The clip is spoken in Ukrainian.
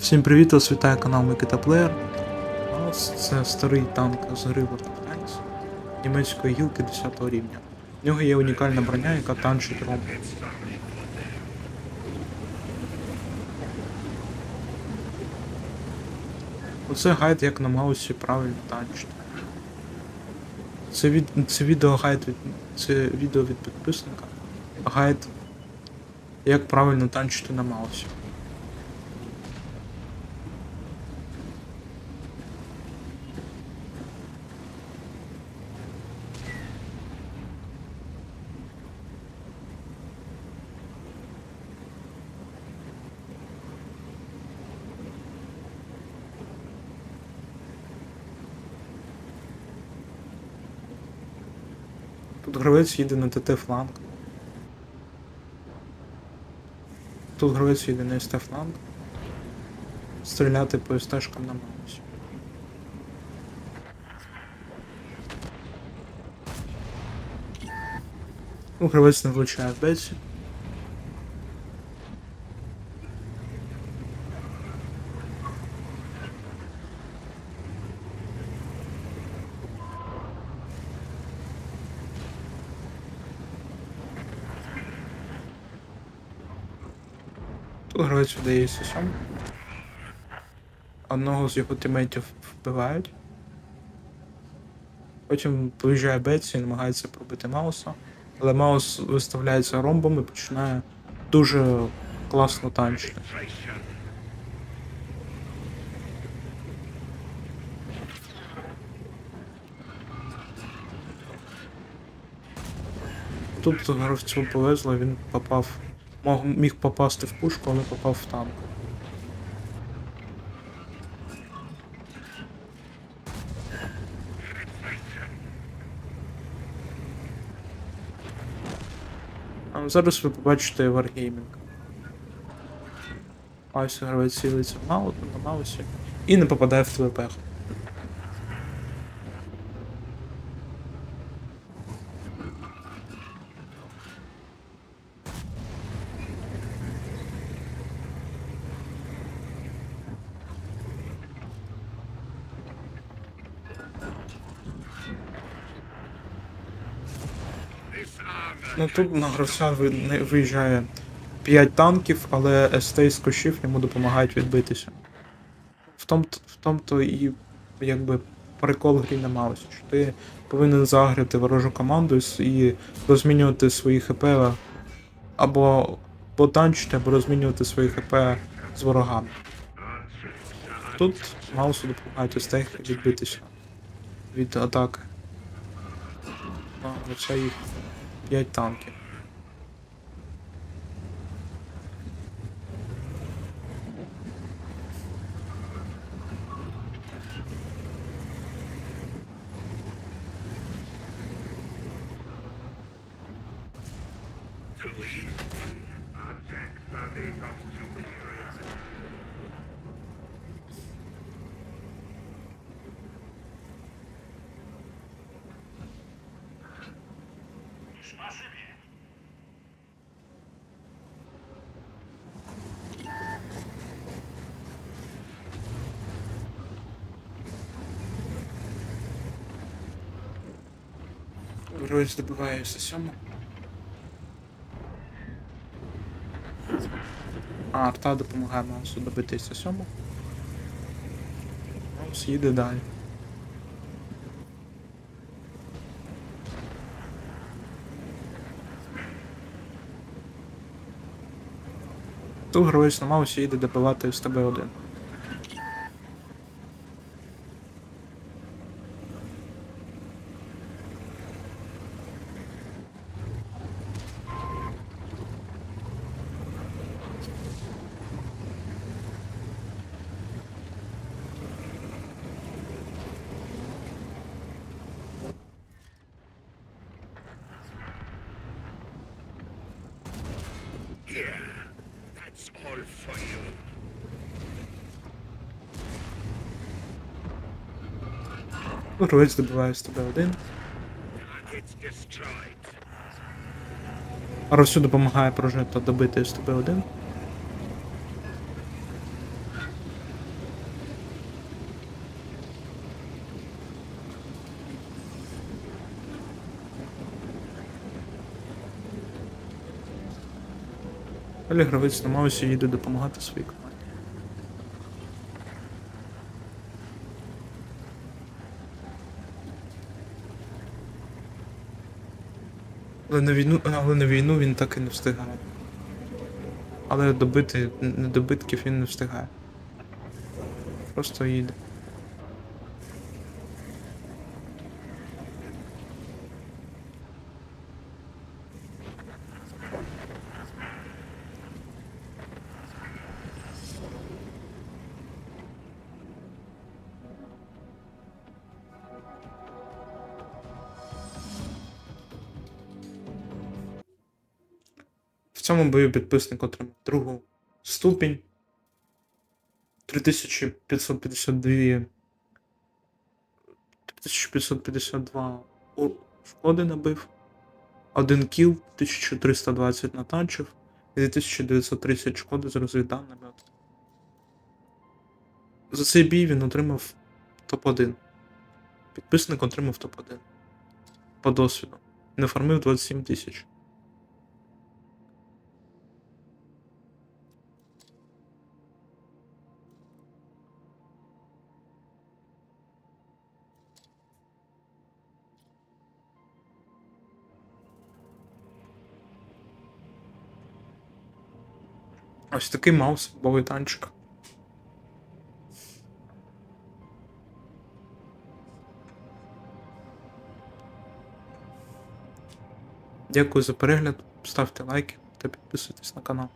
Всім привіт, вас вітає канал Микита Плеєр. Маус це старий танк з гри World німецької гілки 10 рівня. В нього є унікальна броня, яка танчить ромб. Оце гайд, як на маусі правильно танчити. Це, від, це відео гайд від. Це відео від підписника. Гайд, як правильно танчити на маусі. Тут гравець їде на ТТ фланг. Тут гравець їде на СТ фланг. Стріляти по СТшкам на маусі. Ну, гравець не влучає в беці. Тут гравець вдається сам. Одного з його тимейтів вбивають. Потім поїжджає Бетсі і намагається пробити Мауса. Але Маус виставляється ромбом і починає дуже класно танчити. Тут гравцю повезло, він попав. Міг попасти в пушку, але попав в танк. А зараз ви побачите Wargaming. Ось гравець цілиться в маут, на маусі і не попадає в ТВП. Ну тут на гравця виїжджає 5 танків, але СТ з кущів йому допомагають відбитися. В тому в тому то і якби прикол грі на маусі, що ти повинен заграти ворожу команду і розмінювати свої ХП або потанчити, або розмінювати свої ХП з ворогами. Тут маусу допомагають СТ відбитися від атаки. Оце їх 5 танків. Гравець добиває С7. А, арта допомагає Маусу добити С7. Маус їде далі. Тут гравець на Маусі йде добивати СТБ-1. That's Ну, Русь добиває з тебе один. Русю допомагає прожита добити з тебе один. Але гравець їде допомагати своїй команді. Але на війну, але на війну він так і не встигає. Але добити недобитків він не встигає. Просто їде. Цьому бою підписник отримав другу ступінь. 3552 3552 шкоди набив. Один кіл, 1320 натанчив і 2930 шкоди з розвідданими. За цей бій він отримав топ-1. Підписник отримав топ-1. По досвіду. Не фармив 27 тисяч. Ось такий маус, бовий танчик. Дякую за перегляд, ставте лайки та підписуйтесь на канал.